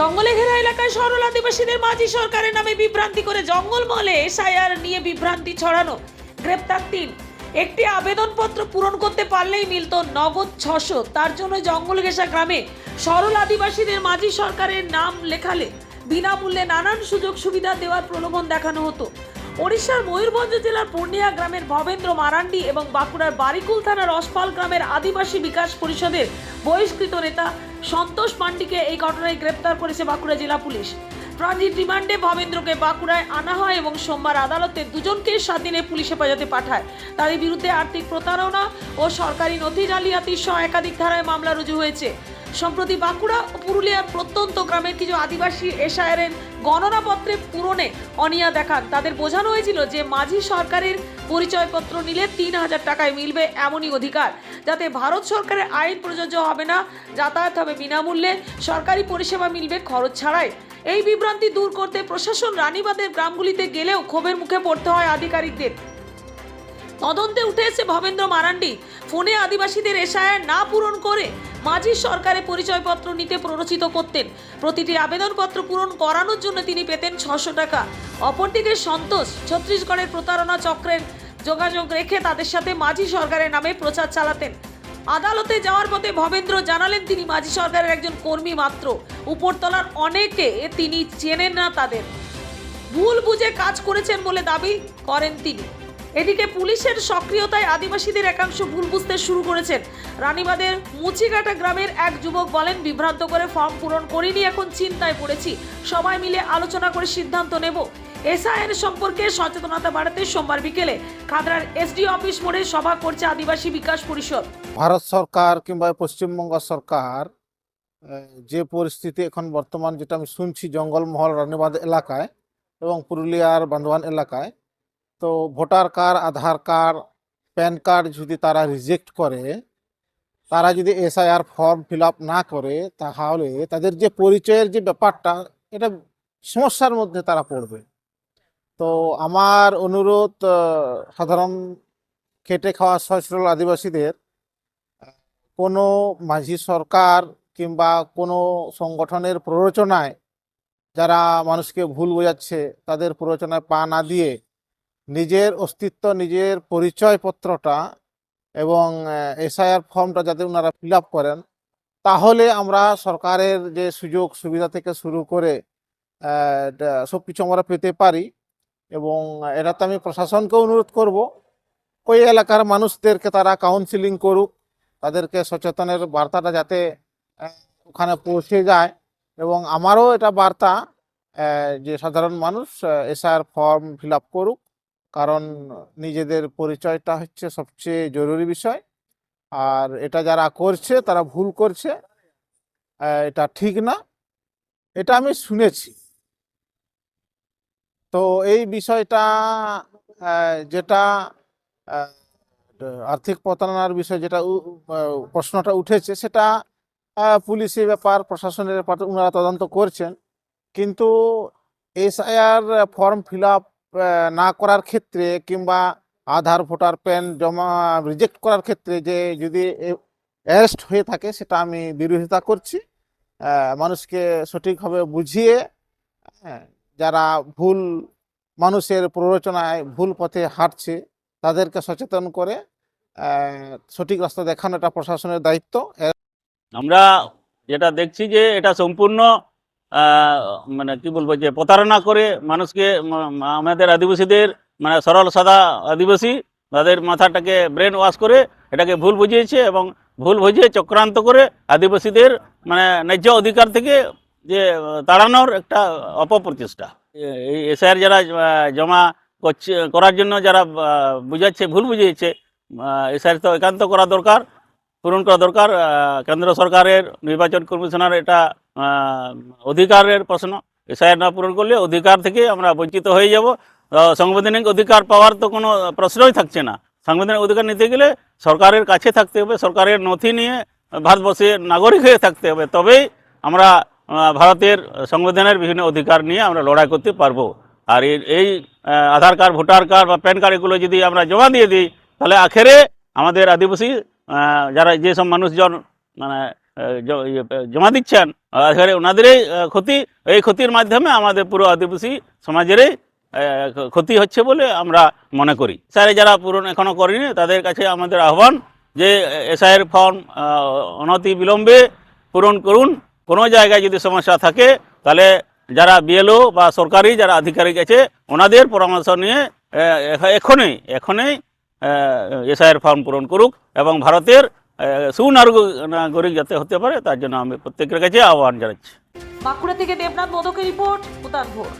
জঙ্গলে ঘেরা এলাকায় সরল আদিবাসীদের মাঝি সরকারের নামে বিভ্রান্তি করে জঙ্গলমহলে এসআইআর নিয়ে বিভ্রান্তি ছড়ানো। গ্রেপ্তার তিন। একটি আবেদনপত্র পূরণ করতে পারলেই মিলত নগদ ছশো। তার জন্য জঙ্গল ঘেঁষা গ্রামে সরল আদিবাসীদের মাঝি সরকারের নাম লেখালে বিনামূল্যে নানান সুযোগ সুবিধা দেওয়ার প্রলোভন দেখানো হতো। ওড়িশার ময়ূরভঞ্জ জেলার পূর্ণিয়া গ্রামের ভবেন্দ্র মারান্ডি এবং বাঁকুড়ার বারিকুল থানার অসপাল গ্রামের আদিবাসী বিকাশ পরিষদের বহিষ্কৃত নেতা সন্তোষ পান্ডিকে এই ঘটনায় গ্রেপ্তার করেছে বাঁকুড়া জেলা পুলিশ। ট্রানজিট রিমান্ডে ভবেন্দ্রকে বাঁকুড়ায় আনা হয় এবং সোমবার আদালতে দুজনকে সাত দিনের পুলিশ হেফাজতে পাঠায়। তাদের বিরুদ্ধে আর্থিক প্রতারণা ও সরকারি নথি জালিয়াতির সহ একাধিক ধারায় মামলা রুজু হয়েছে। সম্প্রতি বাঁকুড়া ও পুরুলিয়ার প্রত্যন্ত গ্রামের কিছু আদিবাসী এশায়ারের গণনাপত্রে পূরণে অনিয়া দেখান। তাদের বোঝানো হয়েছিল যে মাঝি সরকারের পরিচয়পত্র নিলে তিন হাজার টাকায় মিলবে এমনই অধিকার। যাতে ভারত সরকারের আইন প্রযোজ্য হবে না, যাতায়াত হবে বিনামূল্যে, সরকারি পরিষেবা মিলবে খরচ ছাড়াই। এই বিভ্রান্তি দূর করতে প্রশাসন রানীবাদের গ্রামগুলিতে গেলেও ক্ষোভের মুখে পড়তে হয় আধিকারিকদের। তদন্তে উঠে এসে ভবেন্দ্র মারান্ডি। ফোনে আদিবাসীদের এশায়ার না পূরণ করে মাঝির সরকারে পরিচয়পত্র নিতে প্ররোচিত করতেন। প্রতিটি আবেদনপত্র পূরণ করানোর জন্য তিনি পেতেন ছশো টাকা। অপরদিকে সন্তোষ ছত্তিশগড়ের প্রতারণা চক্রের যোগাযোগ রেখে তাদের সাথে মাঝি সরকারের নামে প্রচার চালাতেন। আদালতে যাওয়ার পথে ভবেন্দ্র জানালেন, তিনি মাঝি সরকারের একজন কর্মী মাত্র। উপরতলার অনেকে তিনি চেনেন না তাদের। ভুল বুঝে কাজ করেছেন বলে দাবি করেন তিনি। এদিকে পুলিশের সক্রিয়তায় আদিবাসীদের একাংশ ভুল বুঝতে শুরু করেছেন। রানীবাদের মুচিকাটা গ্রামের এক যুবক বলেন, বিভ্রান্ত করে ফর্ম পূরণ করিনি, এখন চিন্তায় পড়েছি। সবাই মিলে আলোচনা করে সিদ্ধান্ত নেব। এসআইএন সম্পর্কে সচেতনতা বাড়াতে সোমবার বিকেলে খাদরার এসডি অফিস মোড়ে সভা করছে আদিবাসী বিকাশ পরিষদ। ভারত সরকার কিংবা পশ্চিমবঙ্গ সরকার যে পরিস্থিতি এখন বর্তমান যেটা আমি শুনছি জঙ্গলমহল রানীবাদ এলাকায় এবং পুরুলিয়ার বান্ধবান এলাকায় তো voter card, Aadhaar card, pan card যদি তারা রিজেক্ট করে, তারা যদি এসআইআর ফর্ম ফিল না করে, তাহলে তাদের যে পরিচয়ের যে ব্যাপারটা, এটা সমস্যার মধ্যে তারা পড়বে। তো আমার অনুরোধ সাধারণ খেটে খাওয়া সচ্ছল আদিবাসীদের, কোনো মাঝি সরকার কিংবা কোনো সংগঠনের প্ররোচনায় যারা মানুষকে ভুল বোঝাচ্ছে, তাদের প্ররোচনায় পা না দিয়ে নিজের অস্তিত্ব, নিজের পরিচয়পত্রটা এবং এসআইআর ফর্মটা যাতে ওনারা ফিল করেন, তাহলে আমরা সরকারের যে সুযোগ সুবিধা থেকে শুরু করে সব কিছু আমরা পেতে পারি এবং এটাতে আমি প্রশাসনকে অনুরোধ করব, ওই এলাকার মানুষদেরকে তারা কাউন্সিলিং করুক, তাদেরকে সচেতনের বার্তাটা যাতে ওখানে পৌঁছে যায় এবং আমারও এটা বার্তা যে সাধারণ মানুষ এসআর ফর্ম ফিল করুক কারণ নিজেদের পরিচয়টা হচ্ছে সবচেয়ে জরুরি বিষয়। আর এটা যারা করছে, তারা ভুল করছে। এটা ঠিক না। এটা আমি শুনেছি। তো এই বিষয়টা যেটা আর্থিক প্রতারণার বিষয় যেটা প্রশ্নটা উঠেছে, সেটা পুলিশের ব্যাপার, প্রশাসনের ব্যাপার ওনারা তদন্ত করছেন। কিন্তু এসআইআর ফর্ম ফিল আপ না করার ক্ষেত্রে কিংবা আধার ভোটার প্যান জমা রিজেক্ট করার ক্ষেত্রে যে যদি অ্যারেস্ট হয়ে থাকে সেটা আমি বিরোধিতা করছি। মানুষকে সঠিকভাবে বুঝিয়ে হ্যাঁ, যারা ভুল মানুষের প্ররোচনায় ভুল পথে হাঁটছে তাদেরকে সচেতন করে সঠিক রাস্তা দেখানো এটা প্রশাসনের দায়িত্ব। আমরা যেটা দেখছি যে এটা সম্পূর্ণ মানে কি বলব যে প্রতারণা করে মানুষকে আমাদের আদিবাসীদের মানে সরল সাদা আদিবাসী, তাদের মাথাটাকে ব্রেন ওয়াশ করে এটাকে ভুল বুঝিয়েছে এবং ভুল বুঝিয়ে চক্রান্ত করে আদিবাসীদের মানে ন্যায্য অধিকার থেকে যে তাড়ানোর একটা অপপ্রচেষ্টা এই এসআইআর যারা জমা করছে, করার জন্য যারা বুঝাচ্ছে, ভুল বুঝিয়েছে এসআইআর তো একান্ত করা দরকার, পূরণ করা দরকার কেন্দ্র সরকারের, নির্বাচন কমিশনার এটা অধিকারের প্রশ্ন। এসআইআর না পূরণ করলে অধিকার থেকে আমরা বঞ্চিত হয়ে যাব। সাংবিধানিক অধিকার পাওয়ার তো কোনো প্রশ্নই থাকছে না। সাংবিধানিক অধিকার নিতে গেলে সরকারের কাছে থাকতে হবে, সরকারের নথি নিয়ে ভারতবর্ষের নাগরিক হয়ে থাকতে হবে। তবেই আমরা ভারতের সংবিধানের বিভিন্ন অধিকার নিয়ে আমরা লড়াই করতে পারব। আর এই- আধার কার্ড, ভোটার কার্ড বা প্যান কার্ড এগুলো যদি আমরা জমা দিয়ে দিই, তাহলে আখেরে আমাদের আদিবাসী যারা, যেসব মানুষজন মানে জমা দিচ্ছেন। এবারে ওনাদেরই ক্ষতি, এই ক্ষতির মাধ্যমে আমাদের পুরো আদিবাসী সমাজেরই ক্ষতি হচ্ছে বলে আমরা মনে করি। স্যারে যারা পূরণ এখনও করেনি, তাদের কাছে আমাদের আহ্বান যে, এসআইয়ের ফর্ম অনতি বিলম্বে পূরণ করুন। কোনো জায়গায় যদি সমস্যা থাকে, তাহলে যারা বিএলও বা সরকারি যারা আধিকারিক আছে, ওনাদের পরামর্শ নিয়ে এখনই এখনই এসআইয়ের ফর্ম পূরণ করুক এবং ভারতের সুনাগরিক যাতে হতে পারে, তার জন্য আমি প্রত্যেকের কাছে আহ্বান জানাচ্ছি। বাঁকুড়া থেকে দেবনাথ মোদকের রিপোর্ট ভোর